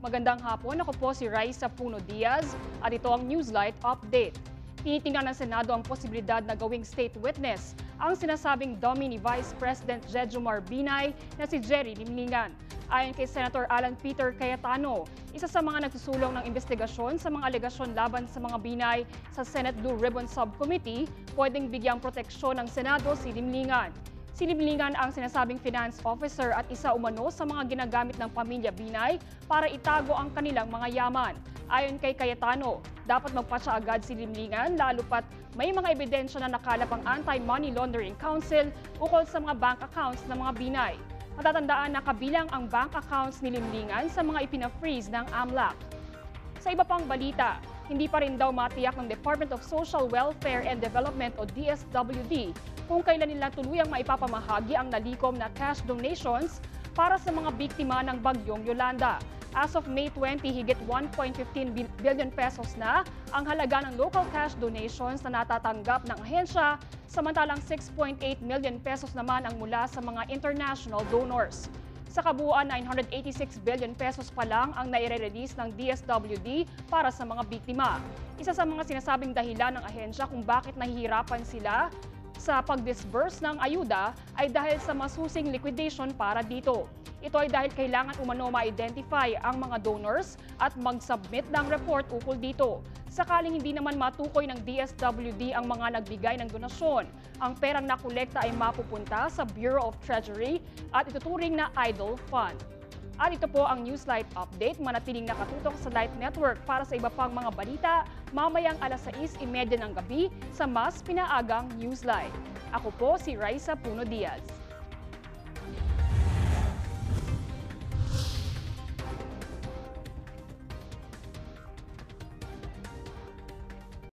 Magandang hapon, ako po si Raisa Puno Diaz at ito ang Newslight Update. Tinitingnan ng Senado ang posibilidad na gawing state witness ang sinasabing dummy ni Vice President Jejomar Binay na si Jerry Limlingan. Ayon kay Senator Alan Peter Cayetano, isa sa mga nagsusulong ng investigasyon sa mga alegasyon laban sa mga Binay sa Senate Blue Ribbon Subcommittee, pwedeng bigyang proteksyon ng Senado si Limlingan. Si Limlingan ang sinasabing finance officer at isa umano sa mga ginagamit ng pamilya Binay para itago ang kanilang mga yaman. Ayon kay Cayetano, dapat magpasya agad si Limlingan lalo pat may mga ebidensya na nakalap ang Anti-Money Laundering Council ukol sa mga bank accounts ng mga Binay. Matatandaan na kabilang ang bank accounts ni Limlingan sa mga ipina-freeze ng AMLAC. Sa iba pang balita, hindi pa rin daw matiyak ng Department of Social Welfare and Development o DSWD kung kailan nila tuluyang maipapamahagi ang nalikom na cash donations para sa mga biktima ng bagyong Yolanda. As of May 20, higit 1.15 bil- billion pesos na ang halaga ng local cash donations na natatanggap ng ahensya, samantalang 6.8 million pesos naman ang mula sa mga international donors. Sa kabuuan, 986 billion pesos pa lang ang naire-release ng DSWD para sa mga biktima. Isa sa mga sinasabing dahilan ng ahensya kung bakit nahihirapan sila sa pag-disburse ng ayuda ay dahil sa masusing liquidation para dito. Ito ay dahil kailangan umano ma-identify ang mga donors at mag-submit ng report ukol dito. Sakaling hindi naman matukoy ng DSWD ang mga nagbigay ng donasyon, ang perang nakolekta ay mapupunta sa Bureau of Treasury at ituturing na idle fund. At ito po ang Newslight Update. Manatiling nakatutok sa Light Network para sa iba pang mga balita mamayang alas 6.30 ng gabi sa mas pinaagang Newslight. Ako po si Raisa Puno Diaz.